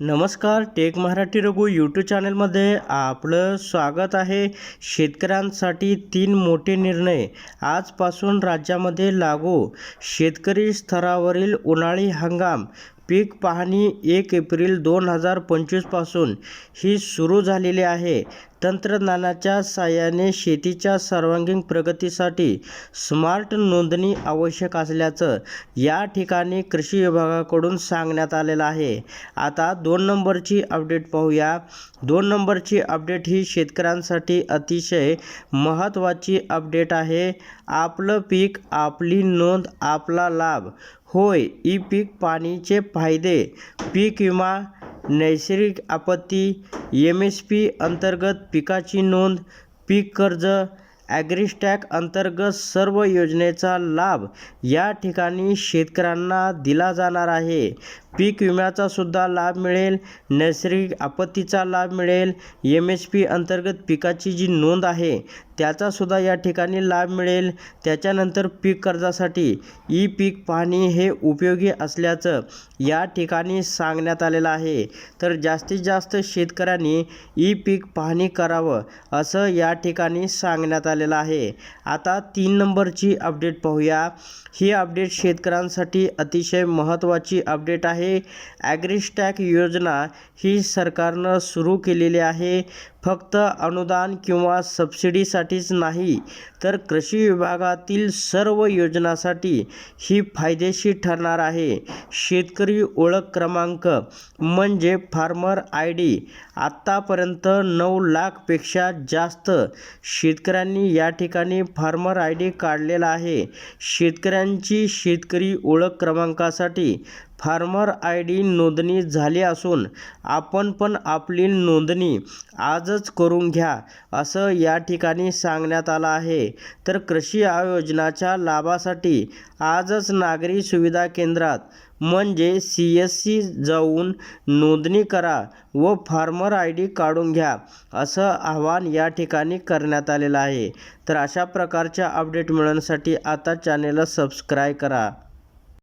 नमस्कार take Marathi Raghu YouTube चॅनलमध्ये आपलं स्वागत आहे. शेतकऱ्यांसाठी तीन मोठे निर्णय आजपासून राज्यामध्ये लागू. शेतकरी स्तरावरील उन्हाळी हंगाम पीक पाहणी एक एप्रिल दोन हजार पंचवीसपासून ही सुरू झालेली आहे. तंत्रज्ञानाच्या साहाय्याने शेतीच्या सर्वांगीण प्रगतीसाठी स्मार्ट नोंदणी आवश्यक असल्याचं या ठिकाणी कृषी विभागाकडून सांगण्यात आलेलं आहे. आता दोन नंबरची अपडेट पाहूया. दोन नंबरची अपडेट ही शेतकऱ्यांसाठी अतिशय महत्त्वाची अपडेट आहे. आपलं पीक आपली नोंद आपला लाभ. होय ई पीक पाणीचे फायदे पीक विमा नैसर्गिक आपत्ती एम एस पी अंतर्गत पिकाची नोंद पीक कर्ज ॲग्रीस्टॅक अंतर्गत सर्व योजनेचा लाभ या ठिकाणी शेतकऱ्यांना दिला जाणार आहे. पीक विम्याचा सुद्धा लाभ मिळेल नैसर्गिक आपत्तीचा लाभ मिळेल. एम एस पी अंतर्गत पिकाची जी नोंद आहे त्याचासुद्धा या ठिकाणी लाभ मिळेल. त्याच्यानंतर पीक कर्जासाठी ई पीक पाहणी हे उपयोगी असल्याचं या ठिकाणी सांगण्यात आलेलं आहे. तर जास्तीत जास्त शेतकऱ्यांनी ई पीक पाहणी करावं असं या ठिकाणी सांगण्यात आलेलं आहे. आता तीन नंबरची अपडेट पाहूया. ही अपडेट शेतकऱ्यांसाठी अतिशय महत्त्वाची अपडेट आहे. ॲग्रिस्टॅक योजना ही सरकारनं सुरू केलेली आहे. फक्त अनुदान किंवा सबसिडीसाठीच नाही तर कृषी विभागातील सर्व योजनासाठी ही फायदेशीर ठरणार आहे. शेतकरी ओळख क्रमांक म्हणजे फार्मर आय डी. आत्तापर्यंत नऊ लाखपेक्षा जास्त शेतकऱ्यांनी या ठिकाणी फार्मर आय डी काढलेला आहे. शेतकऱ्यांची शेतकरी ओळख क्रमांकासाठी फार्मर आय डी नोंदणी झाली असून आपण पण आपली नोंदणी आज आजच करून घ्या असं या ठिकाणी सांगण्यात आलं आहे. तर कृषी आयोजनाच्या लाभासाठी आजच नागरी सुविधा केंद्रात म्हणजे सी एस सी जाऊन नोंदणी करा व फार्मर आय डी काढून घ्या असं आवाहन या ठिकाणी करण्यात आलेलं आहे. तर अशा प्रकारच्या अपडेट मिळवण्यासाठी आता चॅनेलला सबस्क्राईब करा.